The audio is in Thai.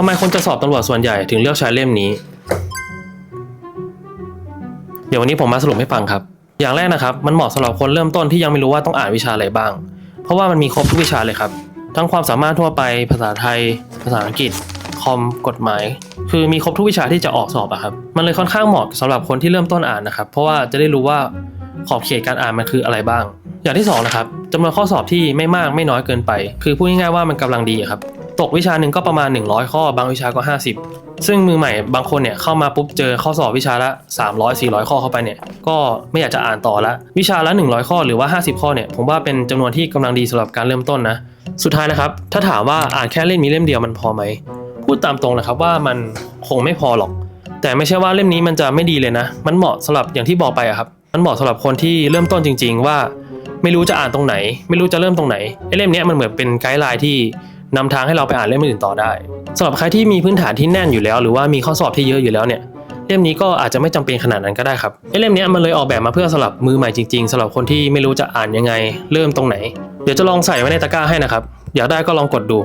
ทำไมคนจะสอบตำรวจส่วนใหญ่ถึงเลือกใช้เล่มนี้ เดี๋ยววันนี้ผมมาสรุปให้ฟังครับ อย่างแรกนะครับ มันเหมาะสำหรับคนเริ่มต้นที่ยังไม่รู้ว่าต้องอ่านวิชาอะไรบ้าง เพราะว่ามันมีครบทุกวิชาเลยครับ ทั้งความสามารถทั่วไป ภาษาไทย ภาษาอังกฤษ คอม กฎหมาย คือมีครบทุกวิชาที่จะออกสอบอะครับ มันเลยค่อนข้างเหมาะสำหรับคนที่เริ่มต้นอ่านนะครับ เพราะว่าจะได้รู้ว่าขอบเขตการอ่านมันคืออะไรบ้าง อย่างที่สองนะครับจำนวนข้อสอบที่ไม่มากไม่น้อยเกินไป คือพูดง่ายๆว่ามันกำลังดีอะครับ ตกวิชาหนึ่งก็ประมาณ 100 ข้อบางวิชาก็ 50 ซึ่งมือใหม่บางคนเนี่ยเข้ามาปุ๊บเจอข้อสอบวิชาละ 300 400 ข้อเข้าไปเนี่ยก็ไม่อยากจะอ่านต่อละ วิชาละ 100 ข้อหรือว่า 50 ข้อเนี่ยผมว่าเป็นจำนวนที่กำลังดีสำหรับการเริ่มต้นนะสุดท้ายนะครับ ถ้าถามว่าอ่านแค่เล่มนี้เล่มเดียวมันพอไหมพูดตามตรงนะครับว่ามันคงไม่พอหรอก แต่ไม่ใช่ว่าเล่มนี้มันจะไม่ดีเลยนะ มันเหมาะสำหรับอย่างที่บอกไปอะครับมันเหมาะสำหรับคนที่เริ่มต้นจริง ๆ ว่าไม่รู้จะอ่านตรงไหน ไม่รู้จะเริ่มตรงไหนไอ้เล่มนี้มันเหมือนเป็นไกด์ไลน์ที่ นำทางให้เราไปอ่านเล่มอื่นต่อได้สำหรับใครที่มีพื้นฐานที่แน่นอยู่แล้ว หรือว่ามีข้อสอบที่เยอะอยู่แล้วเนี่ยเล่มนี้ก็อาจจะไม่จำเป็นขนาดนั้นก็ได้ครับไอ้เล่มนี้มันเลยออกแบบมาเพื่อสำหรับมือใหม่จริงๆสำหรับคนที่ไม่รู้จะอ่านยังไง เริ่มตรงไหน เดี๋ยวจะลองใส่ไว้ในตะกร้าให้นะครับ อยากได้ก็ลองกดดู